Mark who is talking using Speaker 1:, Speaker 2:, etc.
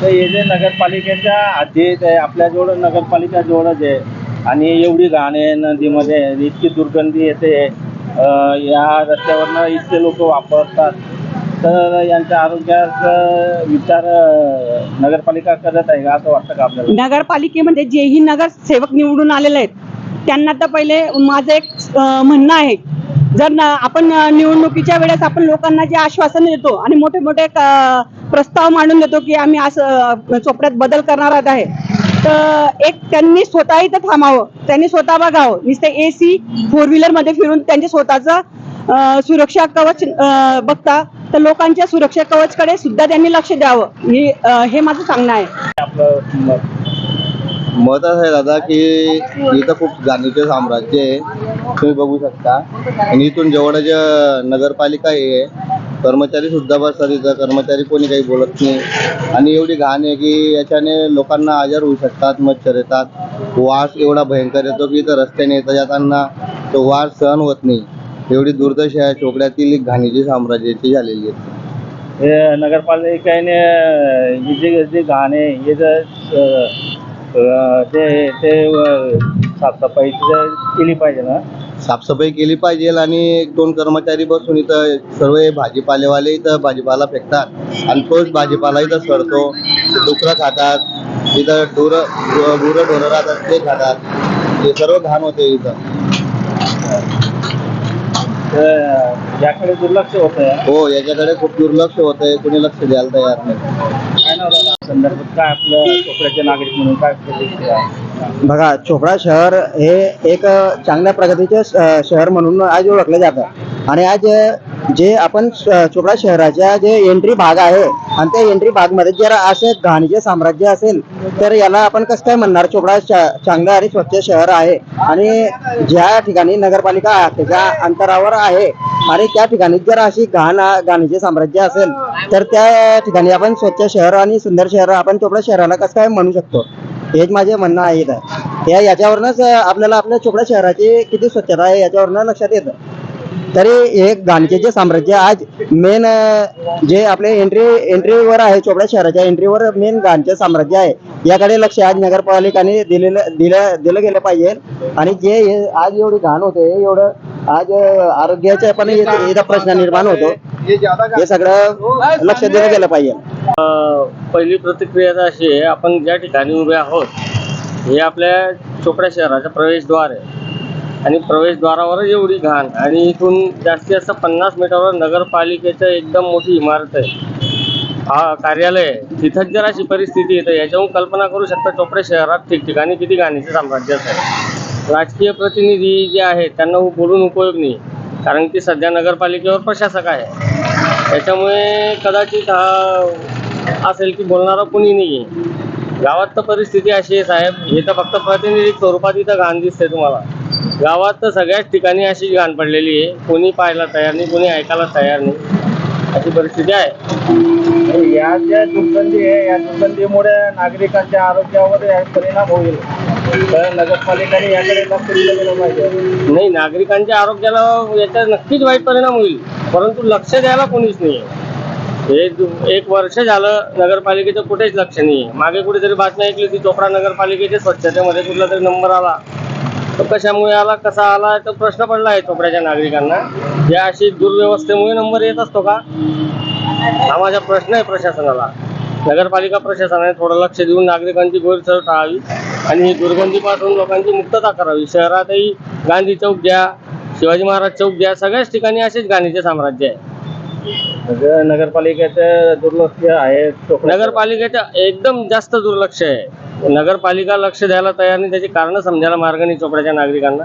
Speaker 1: तर हे जे नगरपालिकेच्या आधीच आहे आपल्याजवळ नगरपालिका जवळच आहे. आणि एवढी घाण आहे नदीमध्ये इतकी दुर्गंधी येते. या रस्त्यावरनं इतके लोक वापरतात. तर यांच्या आरोग्याचा विचार नगरपालिका करत आहे का असं वाटतं का आपल्याला?
Speaker 2: नगरपालिकेमध्ये जेही नगरसेवक निवडून आलेले आहेत त्यांना तर पहिले माझं एक म्हणणं आहे. जर आपण निवडणुकीच्या वेळेस आपण लोकांना जे आश्वासन देतो आणि मोठे मोठे प्रस्ताव मांडून देतो की आम्ही असं चोपड्यात बदल करणार आहे. तर एक त्यांनी स्वतः इथं थांबावं त्यांनी स्वतः बघावं. नुसतं ए सी फोर व्हीलरमध्ये फिरून त्यांचे स्वतःचं सुरक्षा कवच बघता तर लोकांच्या सुरक्षा कवचकडे सुद्धा त्यांनी लक्ष द्यावं. हे हे माझं सांगणं आहे.
Speaker 1: मत
Speaker 3: असं आहे दादा की इथं खूप गांधीचे साम्राज्य आहे. तुम्ही बघू शकता. आणि इथून जवळ जे नगरपालिका आहे. कर्मचारी सुद्धा बसतात इथं कर्मचारी कोणी काही बोलत नाही. आणि एवढी घाण आहे की याच्याने लोकांना आजार होऊ शकतात मच्छर येतात. वास एवढा भयंकर येतो की इथं रस्त्याने येता जाताना तो वास सहन होत नाही. एवढी दुर्दशा आहे चोपड्यातील घाणीची साम्राज्याची झालेली आहे.
Speaker 1: हे नगरपालिकेने जे जे घाण आहे हे जर ते ते साफसफाई केली पाहिजे ना
Speaker 3: साफसफाई केली पाहिजे आणि एक दोन कर्मचारी बसून इथं सर्व भाजीपालेवाले इथं भाजीपाला फेकतात. आणि तोच भाजीपाला इथं सडतो डुकरं खातात इथं ढोरं गुरं ढोरं राहतात ते खातात. हे सर्व घाण होते इथं.
Speaker 1: याकडे दुर्लक्ष होत आहे
Speaker 3: हो याच्याकडे खूप दुर्लक्ष होतंय. कोणी लक्ष द्यायला तयार नाही.
Speaker 1: काय दादा संदर्भात काय आपलं कोकणाचे नागरिक म्हणून काय आहे?
Speaker 4: बघा चोपडा शहर हे एक चांगल्या प्रगतीचे शहर म्हणून आज ओळखलं जातं. आणि आज जे आपण चोपडा शहराच्या जे एंट्री भाग आहे आणि त्या एंट्री भागमध्ये जर असे घाणीचे साम्राज्य असेल तर याला आपण कसं काय म्हणणार? चोपडा चांगलं आणि स्वच्छ शहर आहे. आणि ज्या ठिकाणी नगरपालिका त्याच्या अंतरावर आहे आणि त्या ठिकाणी जर अशी घाण घाणीचे साम्राज्य असेल तर त्या ठिकाणी आपण स्वच्छ शहर आणि सुंदर शहर आपण चोपडा शहराला कसं काय म्हणू शकतो? हेच माझे म्हणणं आहे इथं. या याच्यावरनच आपल्याला आपल्या चोपडा शहराची किती स्वच्छता आहे याच्यावरनं लक्षात येतं. तरी हे घाणीचे जे साम्राज्य आज मेन जे आपले एंट्री एंट्रीवर आहे चोपडा शहराच्या एंट्रीवर मेन घाणचे साम्राज्य आहे. याकडे लक्ष आज नगरपालिकाने दिलेलं दिलं दिलं गेलं पाहिजे. आणि जे हे आज एवढी घाण होते एवढं आज आरोग्याचा पण इथं प्रश्न निर्माण होतो. हे सगळं लक्ष दिलं गेलं पाहिजे.
Speaker 5: पहिली प्रतिक्रिया तर अशी आहे आपण ज्या ठिकाणी उभे आहोत हे आपल्या चोपडा शहराचं प्रवेशद्वार आहे. आणि प्रवेशद्वारावरच एवढी घाण आणि इथून जास्तीत जास्त पन्नास मीटरवर नगरपालिकेचं एकदम मोठी इमारत आहे. हा कार्यालय आहे. तिथंच जर अशी परिस्थिती आहे तर याच्याहून कल्पना करू शकता चोपडा शहरात ठिकठिकाणी किती घाणीचे साम्राज्य असेल. राजकीय प्रतिनिधी जे आहेत त्यांना बोलून उपयोग नाही. कारण की सध्या नगरपालिकेवर प्रशासक आहे. त्याच्यामुळे कदाचित हा असेल की बोलणारा कोणी नाही आहे गावात तर परिस्थिती अशी आहे साहेब. हे तर फक्त प्रतिनिधी स्वरूपात इथं घाण दिसते तुम्हाला. गावात तर सगळ्याच ठिकाणी अशी घाण पडलेली आहे. कोणी पाहायला तयार नाही कोणी ऐकायला तयार नाही. अशी परिस्थिती आहे.
Speaker 1: या ज्या दुर्गंधी आहे या दुर्गंधीमुळे नागरिकांच्या आरोग्यावर परिणाम होईल. तर याकडे लक्ष दिलं पाहिजे?
Speaker 5: नाही नागरिकांच्या आरोग्याला याचा नक्कीच वाईट परिणाम होईल परंतु लक्ष द्यायला कोणीच नाही हे एक वर्ष झालं नगरपालिकेचं कुठेच लक्ष नाही मागे कुठेतरी बातमी ऐकली होती चोपडा नगरपालिकेच्या स्वच्छतेमध्ये कुठला तरी नंबर आला. तो कशामुळे आला कसा आला तो प्रश्न पडला आहे चोपड्याच्या नागरिकांना. या अशी दुर्व्यवस्थेमुळे नंबर येत असतो का? हा माझा प्रश्न आहे प्रशासनाला. नगरपालिका प्रशासनाने थोडं लक्ष देऊन नागरिकांची गैरसोय टाळावी. आणि ही दुर्गंधीपासून लोकांची मुक्तता करावी. शहरातही गांधी चौक घ्या शिवाजी महाराज चौक घ्या सगळ्याच ठिकाणी असेच गांधीचे साम्राज्य आहे.
Speaker 1: नगर- नगरपालिकेचं दुर्लक्ष आहे
Speaker 5: नगरपालिकेचं एकदम जास्त दुर्लक्ष आहे. नगरपालिका लक्ष द्यायला तयार नाही त्याची कारणं समजायला मार्ग नाही चोपड्याच्या नागरिकांना.